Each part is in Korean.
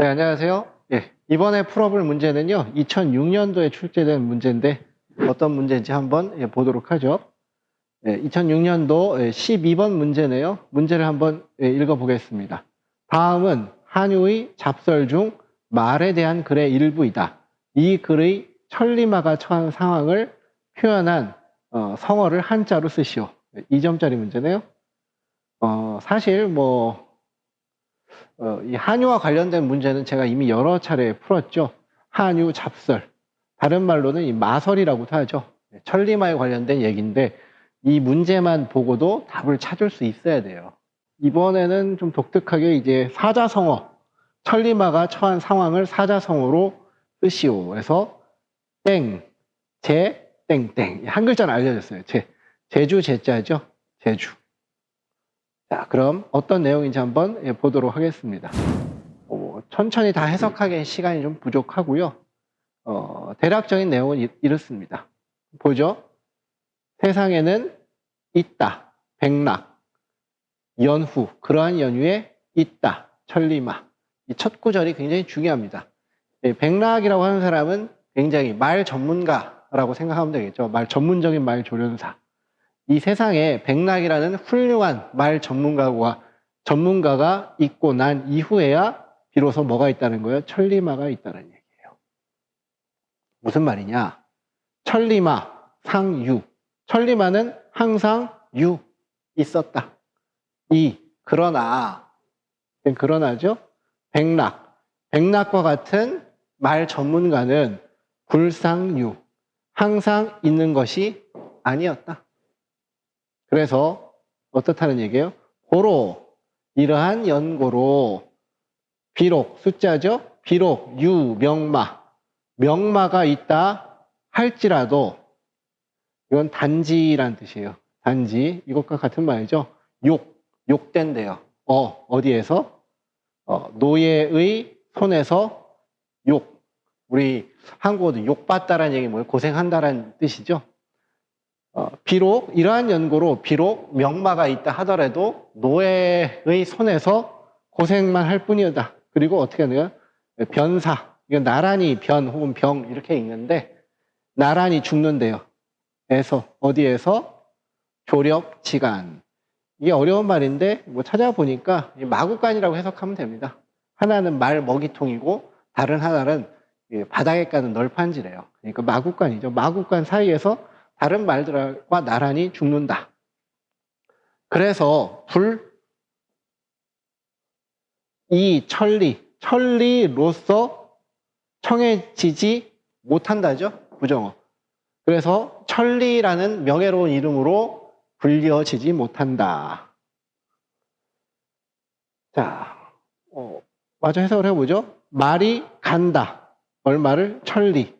네, 안녕하세요. 예, 이번에 풀어볼 문제는요, 2006년도에 출제된 문제인데, 어떤 문제인지 한번 예, 보도록 하죠. 예, 2006년도 12번 문제네요. 문제를 한번 예, 읽어보겠습니다. 다음은 한유의 잡설 중 말에 대한 글의 일부이다. 이 글의 천리마가 처한 상황을 표현한 어, 성어를 한자로 쓰시오. 2점짜리 문제네요. 어, 사실 뭐 어, 이 한유와 관련된 문제는 제가 이미 여러 차례 풀었죠. 한유 잡설. 다른 말로는 이 마설이라고도 하죠. 천리마에 관련된 얘기인데 이 문제만 보고도 답을 찾을 수 있어야 돼요. 이번에는 좀 독특하게 이제 사자성어, 천리마가 처한 상황을 사자성어로 쓰시오. 그래서 땡, 제, 땡땡. 한 글자는 알려졌어요. 제, 제주 제자죠. 제주. 자, 그럼 어떤 내용인지 한번 예, 보도록 하겠습니다. 어, 천천히 다 해석하기엔 시간이 좀 부족하고요. 어, 대략적인 내용은 이- 이렇습니다. 보죠. 세상에는 있다. 백락. 연후. 그러한 연후에 있다. 천리마. 이 첫 구절이 굉장히 중요합니다. 예, 백락이라고 하는 사람은 굉장히 말 전문가라고 생각하면 되겠죠. 말 전문적인 말 조련사. 이 세상에 백락이라는 훌륭한 말 전문가와 전문가가 있고 난 이후에야 비로소 뭐가 있다는 거예요? 천리마가 있다는 얘기예요. 무슨 말이냐? 천리마, 상유. 천리마는 항상 유 있었다. 이 그러나 그러나죠. 백락, 백락과 같은 말 전문가는 불상유, 항상 있는 것이 아니었다. 그래서 어떻다는 얘기예요? 고로 이러한 연고로 비록 숫자죠. 비록 유 명마 명마가 있다 할지라도 이건 단지란 뜻이에요. 단지 이것과 같은 말이죠. 욕 욕된대요. 어 어디에서 어, 노예의 손에서 욕 우리 한국어도 욕받다라는 얘기 뭐예요? 고생한다라는 뜻이죠. 어, 비록 이러한 연고로 비록 명마가 있다 하더라도 노예의 손에서 고생만 할 뿐이다. 그리고 어떻게 하느냐? 변사. 이건 나란히 변 혹은 병 이렇게 읽는데 나란히 죽는데요. 에서 어디에서 조력지간. 이게 어려운 말인데 뭐 찾아보니까 이 마구간이라고 해석하면 됩니다. 하나는 말 먹이통이고 다른 하나는 이 바닥에 까는 널판지래요. 그러니까 마구간이죠. 마구간 사이에서 다른 말들과 나란히 죽는다. 그래서 불, 이 천리, 천리로서 청해지지 못한다죠. 부정어. 그래서 천리라는 명예로운 이름으로 불려지지 못한다. 자, 어, 마저 해석을 해보죠. 말이 간다. 얼마를 천리.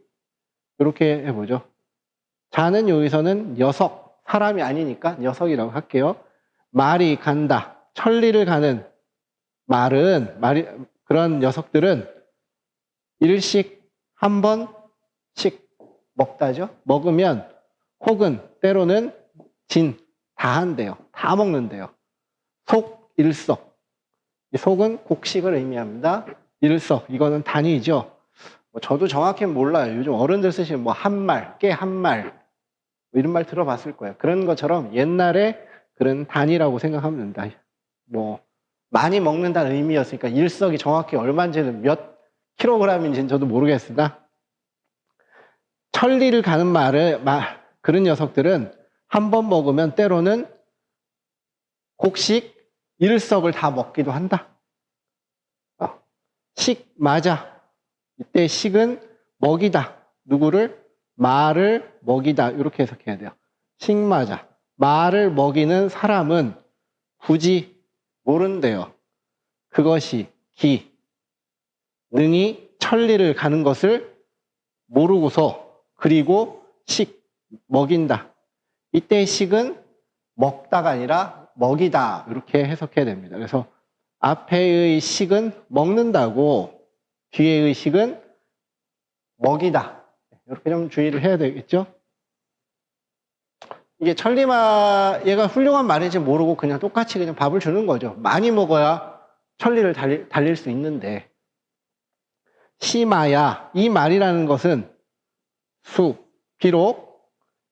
이렇게 해보죠. 자는 여기서는 녀석, 사람이 아니니까 녀석이라고 할게요. 말이 간다. 천리를 가는 말은, 말이, 그런 녀석들은 일식 한 번씩 먹다죠. 먹으면 혹은 때로는 진, 다 한대요. 다 먹는데요. 속, 일석. 이 속은 곡식을 의미합니다. 일석, 이거는 단위죠. 뭐 저도 정확히 몰라요. 요즘 어른들 쓰시는 뭐 한 말, 깨 한 말, 뭐 이런 말 들어봤을 거예요. 그런 것처럼 옛날에 그런 단위라고 생각하면 된다. 뭐 많이 먹는다는 의미였으니까 일석이 정확히 얼마인지는 몇 킬로그램인지는 저도 모르겠으나 천리를 가는 말을 말 그런 녀석들은 한 번 먹으면 때로는 곡식 일석을 다 먹기도 한다. 어, 식 맞아. 이때 식은 먹이다. 누구를? 말을 먹이다. 이렇게 해석해야 돼요. 식 맞아. 말을 먹이는 사람은 굳이 모른대요. 그것이 기, 능이 천리를 가는 것을 모르고서 그리고 식, 먹인다. 이때 식은 먹다가 아니라 먹이다. 이렇게 해석해야 됩니다. 그래서 앞에의 식은 먹는다고 뒤에의 식은 먹이다. 이렇게 좀 주의를 해야 되겠죠? 이게 천리마 얘가 훌륭한 말인지 모르고 그냥 똑같이 그냥 밥을 주는 거죠. 많이 먹어야 천리를 달릴, 달릴 수 있는데 시마야 이 말이라는 것은 수 비록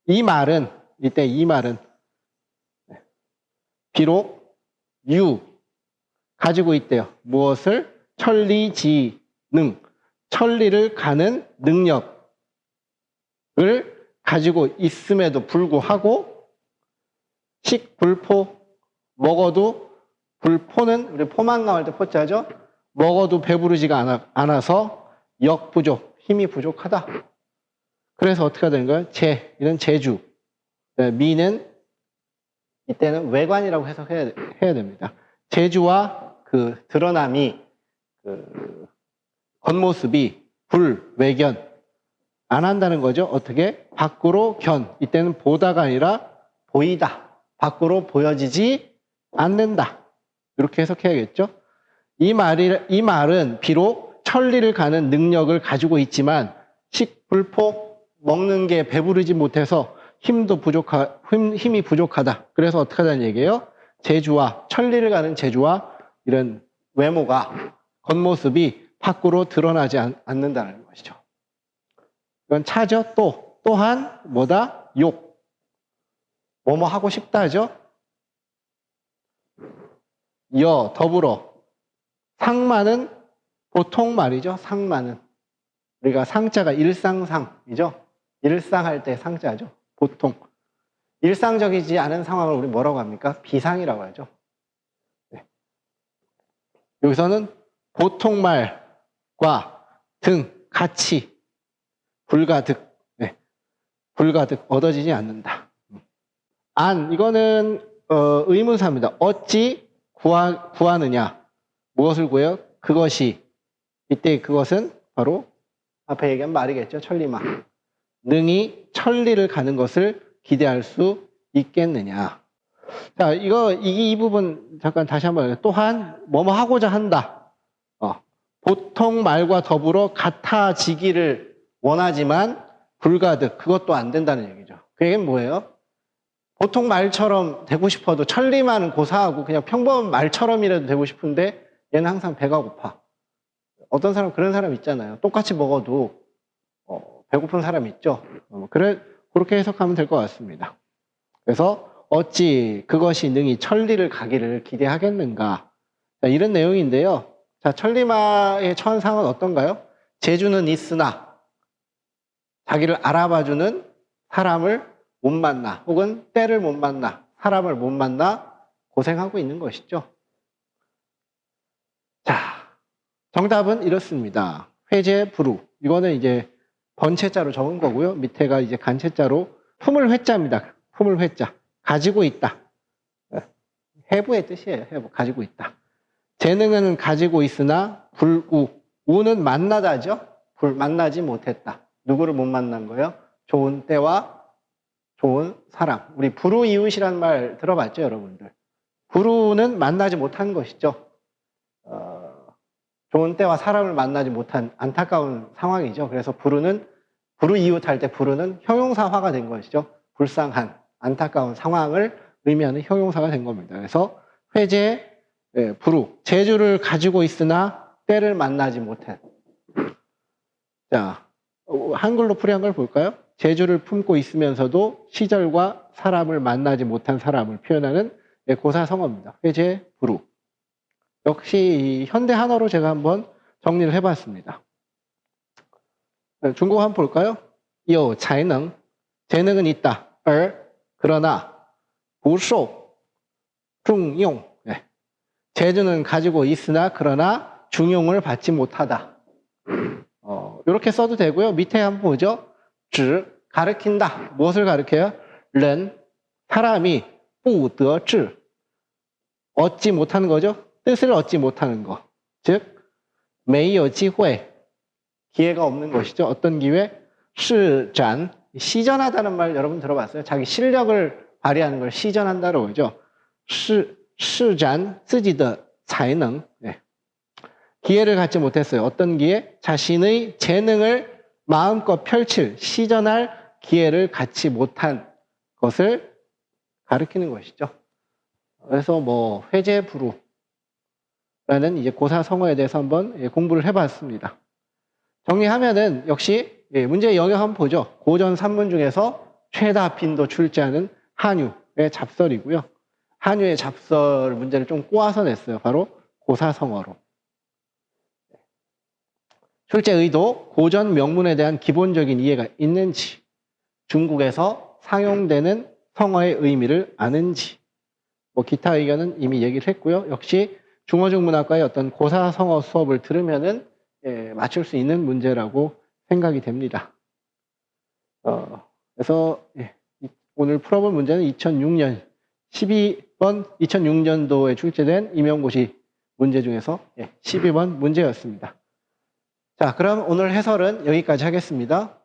이 말은 이때 이 말은 비록 유 가지고 있대요. 무엇을 천리지능 천리를 가는 능력 을 가지고 있음에도 불구하고 식불포 먹어도 불포는 우리 포만 나올 때 포자죠. 먹어도 배부르지가 않아, 않아 서 역부족 힘이 부족하다. 그래서 어떻게 되는 거예요? 제 이런 제주 네, 미는 이때는 외관이라고 해석해야 해야 됩니다. 제주와 그 드러남이 그 겉모습이 불 외견 안 한다는 거죠. 어떻게 밖으로 견 이때는 보다가 아니라 보이다 밖으로 보여지지 않는다 이렇게 해석해야겠죠. 이 말이 이 말은 비록 천리를 가는 능력을 가지고 있지만 식불포 먹는 게 배부르지 못해서 힘도 부족하 힘, 힘이 부족하다. 그래서 어떻게 하다는 얘기예요? 제주와 천리를 가는 제주와 이런 외모가 겉모습이 밖으로 드러나지 않, 않는다는 것 이건 차죠. 또 또한 뭐다? 욕. 뭐뭐 하고 싶다죠. 여 더불어 상마는 보통 말이죠. 상마는 우리가 상자가 일상상이죠. 일상할 때 상자죠. 보통 일상적이지 않은 상황을 우리 뭐라고 합니까? 비상이라고 하죠. 네. 여기서는 보통 말과 등 같이 불가득 네. 불가득 얻어지지 않는다. 안 이거는 어, 의문사입니다. 어찌 구하, 구하느냐 무엇을 구해요? 그것이 이때 그것은 바로 앞에 얘기한 말이겠죠. 천리마. 능이 천리를 가는 것을 기대할 수 있겠느냐. 자, 이거, 이, 이 부분 잠깐 다시 한번, 또한, 뭐뭐 하고자 한다. 어, 보통 말과 더불어 같아지기를 원하지만 불가득, 그것도 안 된다는 얘기죠. 그 얘기는 뭐예요? 보통 말처럼 되고 싶어도 천리만은 고사하고 그냥 평범한 말처럼이라도 되고 싶은데 얘는 항상 배가 고파. 어떤 사람 그런 사람 있잖아요. 똑같이 먹어도 어, 배고픈 사람 있죠. 어, 그래 그렇게 해석하면 될 것 같습니다. 그래서 어찌 그것이 능히 천리를 가기를 기대하겠는가 자, 이런 내용인데요. 자 천리마의 처한 상은 어떤가요? 재주는 있으나 자기를 알아봐주는 사람을 못 만나 혹은 때를 못 만나 사람을 못 만나 고생하고 있는 것이죠. 자, 정답은 이렇습니다. 회제 부루. 이거는 이제 번체자로 적은 거고요. 밑에가 이제 간체자로 품을 회자입니다. 품을 회자. 가지고 있다. 해부의 뜻이에요. 해부. 가지고 있다. 재능은 가지고 있으나 불우. 우는 만나다죠. 불 만나지 못했다. 누구를 못 만난 거예요? 좋은 때와 좋은 사람. 우리 불우 이웃이란 말 들어봤죠, 여러분들? 불우는 만나지 못한 것이죠. 어, 좋은 때와 사람을 만나지 못한 안타까운 상황이죠. 그래서 불우는 불우 이웃 할때 불우는 형용사화가 된 것이죠. 불쌍한 안타까운 상황을 의미하는 형용사가 된 겁니다. 그래서 회제 예, 불우 재주를 가지고 있으나 때를 만나지 못한 자 어, 한글로 풀이한 걸 볼까요? 제주를 품고 있으면서도 시절과 사람을 만나지 못한 사람을 표현하는 예, 고사성어입니다. 회제, 부루. 역시 현대 한어로 제가 한번 정리를 해봤습니다. 네, 중국어 한번 볼까요? 요, 재능. 재능은 있다. 얼, 그러나, 부소, 중용. 네. 재주는 가지고 있으나, 그러나, 중용을 받지 못하다. 어, 이렇게 써도 되고요. 밑에 한번 보죠. 只 가르킨다. 무엇을 가르켜요? 人 사람이 不得志 얻지 못하는 거죠. 뜻을 얻지 못하는 거. 즉, 没有机会 기회가 없는 것이죠. 어떤 기회? 시전 시전하다는 말 여러분 들어봤어요? 자기 실력을 발휘하는 걸 시전한다고 그러죠. 시, 시전, 自己的 才能. 네. 기회를 갖지 못했어요. 어떤 기회? 자신의 재능을 마음껏 펼칠, 시전할 기회를 갖지 못한 것을 가리키는 것이죠. 그래서 뭐 회제부루라는 이제 고사 성어에 대해서 한번 예, 공부를 해봤습니다. 정리하면은 역시 예, 문제 영역 한번 보죠. 고전 3문 중에서 최다 빈도 출제하는 한유의 잡설이고요. 한유의 잡설 문제를 좀 꼬아서 냈어요. 바로 고사성어로. 출제 의도, 고전 명문에 대한 기본적인 이해가 있는지, 중국에서 상용되는 성어의 의미를 아는지, 뭐 기타 의견은 이미 얘기를 했고요. 역시 중어중 문학과의 어떤 고사 성어 수업을 들으면은 예, 맞출 수 있는 문제라고 생각이 됩니다. 어, 그래서 예, 이- 오늘 풀어볼 문제는 2006년 12번 2006년도에 출제된 임용고시 문제 중에서 예, 12번 문제였습니다. 자, 그럼 오늘 해설은 여기까지 하겠습니다.